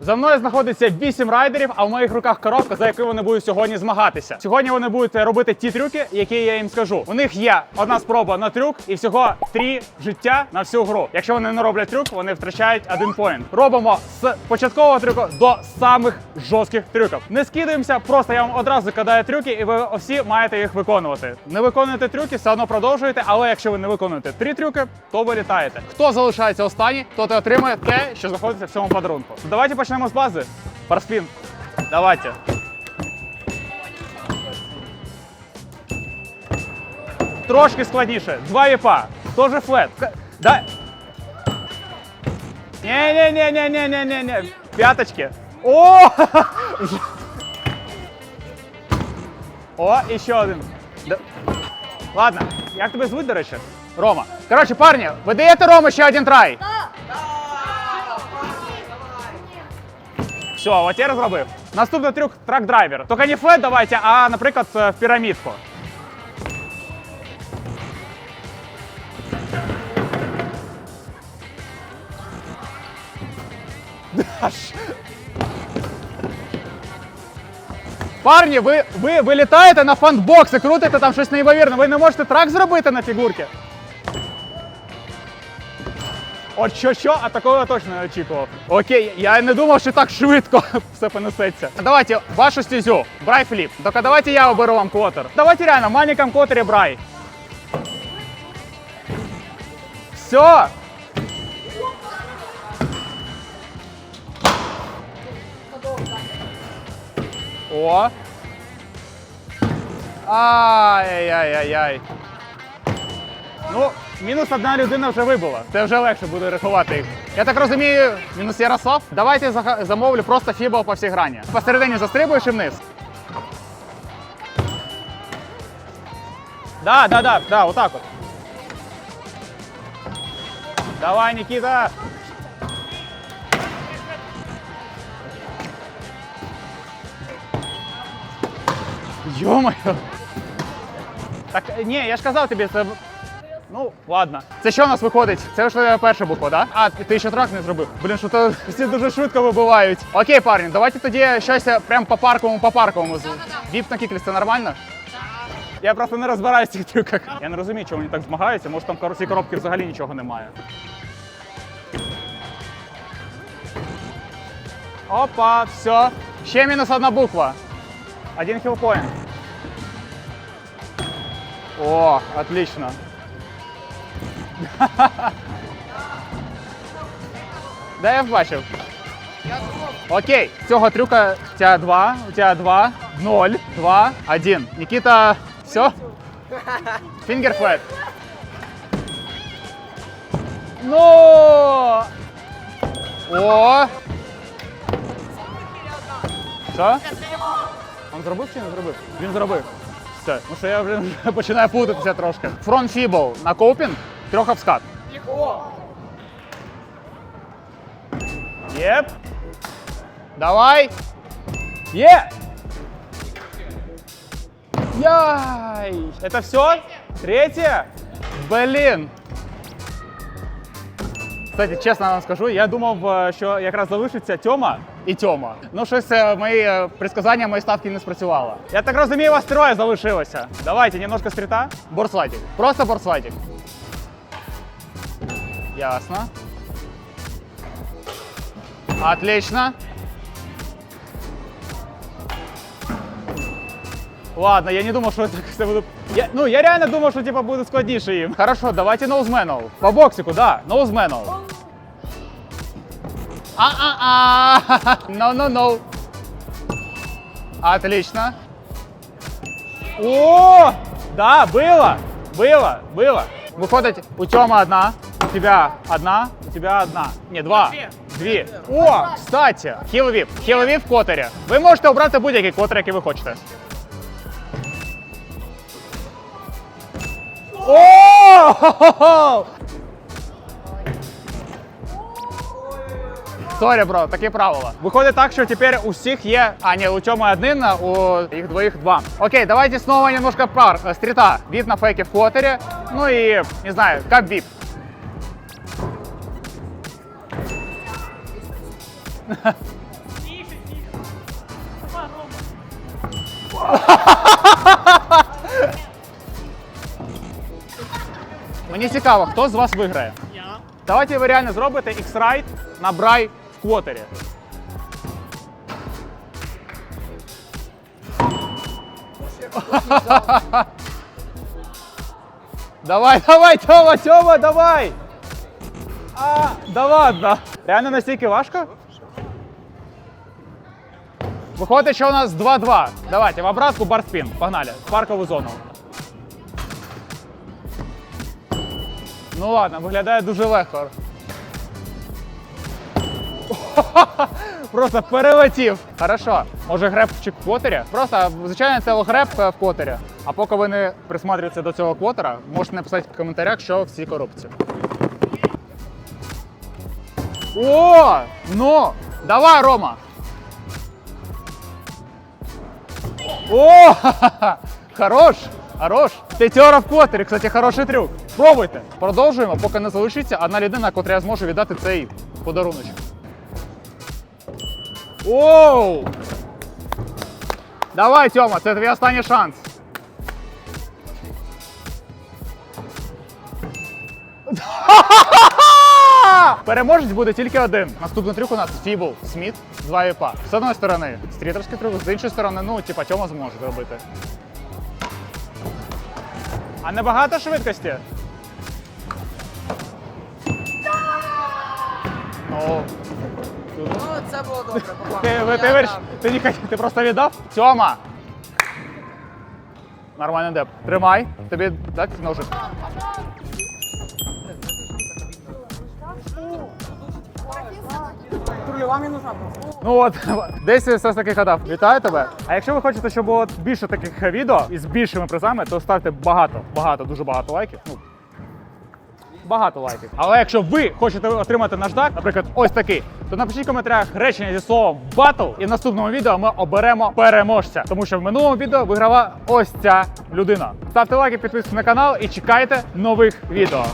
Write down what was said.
За мною знаходиться 8 райдерів, а в моїх руках коробка, за яку вони будуть сьогодні змагатися. Сьогодні вони будуть робити ті трюки, які я їм скажу. У них є одна спроба на трюк і всього три життя на всю гру. Якщо вони не роблять трюк, вони втрачають один поінт. Робимо з початкового трюку до самих жорстких трюків. Не скидаємося, просто я вам одразу кидаю трюки, і ви всі маєте їх виконувати. Не виконуєте трюки, все одно продовжуєте, але якщо ви не виконуєте три трюки, то ви літаєте. Хто залишається останній, той і отримає те, що знаходиться в цьому подарунку. Давайте почнемо з бази. Парспін. Давайте. Трошки складніше. Два віпа. Тоже флет. К- Да. Не-не-не-не-не-не-не-не. Пяточки. О! О, і ще один. Да. Ладно, як тебе звуть, до речі? Рома. Коротше, парні, ви даєте Рому ще один трай? Все, от я розробив. Наступний трюк трак-драйвер. Тільки не флет давайте, а, наприклад, е, в пірамідку. Аж. Парні, ви, ви, ви літаєте на фанбокси, крутите там щось неймовірне. Ви не можете трак зробити на фігурки. От що що, а такого точно не очікував. Окей, я не думав, що так швидко все понесеться. Давайте вашу стезю, брай фліп. Только давайте я оберу вам квотер. Давайте реально, маленьком квотері брай. Все. О. Ай-яй-яй-яй. Ну, мінус одна людина вже вибула. Це вже легше буде рахувати їх. Я так розумію, мінус Ярослав. Давайте замовлю просто фібол по всій грані. Посередині застрибуєш і вниз. Да, да, да, да, отак от. Давай, Никита. Йо-моє. Так, ні, я ж казав тобі, це. Ну, ладно. Це що у нас виходить? Це вже перша буква, так? Да? А, ти ще трак не зробив. Блін, що то всі дуже швидко вибивають. Окей, парні, давайте тоді щось прям по парковому, по парковому. Віп на кіклі, це нормально? Я просто не розбираюся в цих трюках. Я не розумію, чому вони так змагаються. Може там в цій коробки взагалі нічого немає. Опа, все. Ще мінус одна буква. Один хілпоінт. О, отлично. Да, я бачив. Окей, цього трюка у тебе два, у тебе два, ноль, два, один. Никита, все? Фінгерфлет. Ну! О! Що? Він зробив чи не зробив? Він зробив. Все. Ну що я вже починаю плутатися трошки. Фронт фібл на копінг, трьох обскат. Єп. Давай. Є. Яй. Это все? Третє? Блін. Кстати, чесно вам скажу, я думав, е, що якраз залишиться Тьома і Тьома. Ну, щось е, мої е, предсказання, мої ставки не спрацювало. Я так розумію, у вас троє залишилося. Давайте, немножко стріта. Борслайтик. Просто борслайтик. Ясно. Отлично. Ладно, я не думав, що так все буде. Я, ну, я реально думав, що типа буде складніше їм. Хорошо, давайте ноузменал. По боксику, да, ноузменал. А-а-а! No-no-no. Отлично. О! Да, было! Было, было. Выходит, у Тёмы одна, тебя одна, у тебя одна. Не, два. Дві. О, кстати, хіловіп. Хіловіп в котері. Ви можете обрати будь-який котер, який ви хочете. О! Сорі, бро, такі правила. Виходить так, що тепер у всіх є. А, ні, у цьому один, у їх двоїх два. Окей, давайте снова немножко пар. э, Стріта. Віп на фейке в квотері. Ну і, не знаю, як віп. Тише, тише. Сама Рома. Мені цікаво, хто з вас виграє. Я. Давайте ви реально зробите X-Ride на брай в квотері. Давай, давай, Тьома, Тьома, давай! А, да ладно! Реально настільки важко? Виходить, що у нас 2-2. Давайте, в обратку барспін. Погнали, в паркову зону. Ну ладно, виглядає дуже легко. Просто перелетів. Хорошо. Може гребчик в квотері? Просто звичайно це греб в квотері. А поки ви не присматрюєтеся до цього квотера, можете написати в коментарях, що в цій коробці. О! Ну! Давай, Рома! О! Хорош! Хорош! П'ятера в квотері, кстати, хороший трюк. Пробуйте. Продовжуємо, поки не залишиться одна людина, котрій я зможу віддати цей подаруночок. Оу! Давай, Тьома, це твій останній шанс. Переможець буде тільки один. Наступний трюк у нас Фібл Сміт 2 віпа. З одної сторони стрітерський трюк, з іншої сторони, ну, типа, Тьома зможе зробити. А небагато швидкості? О, Ну, це було добре. ти, ви, ти, виріш, ти, не хотів, ти просто віддав? Тьома! Нормальний деп. Тримай. Тобі дати ножик. Трульова мені нужна. Ну от, десь все ж таки гадав. Вітаю тебе. А якщо ви хочете, щоб було більше таких відео із більшими призами, то ставте багато, багато, дуже багато лайків. Ну, багато лайків. Але якщо ви хочете отримати наждак, наприклад, ось такий, то напишіть в коментарях речення зі словом батл, і в наступному відео ми оберемо переможця. Тому що в минулому відео виграла ось ця людина. Ставте лайки, підписуйтесь на канал і чекайте нових відео.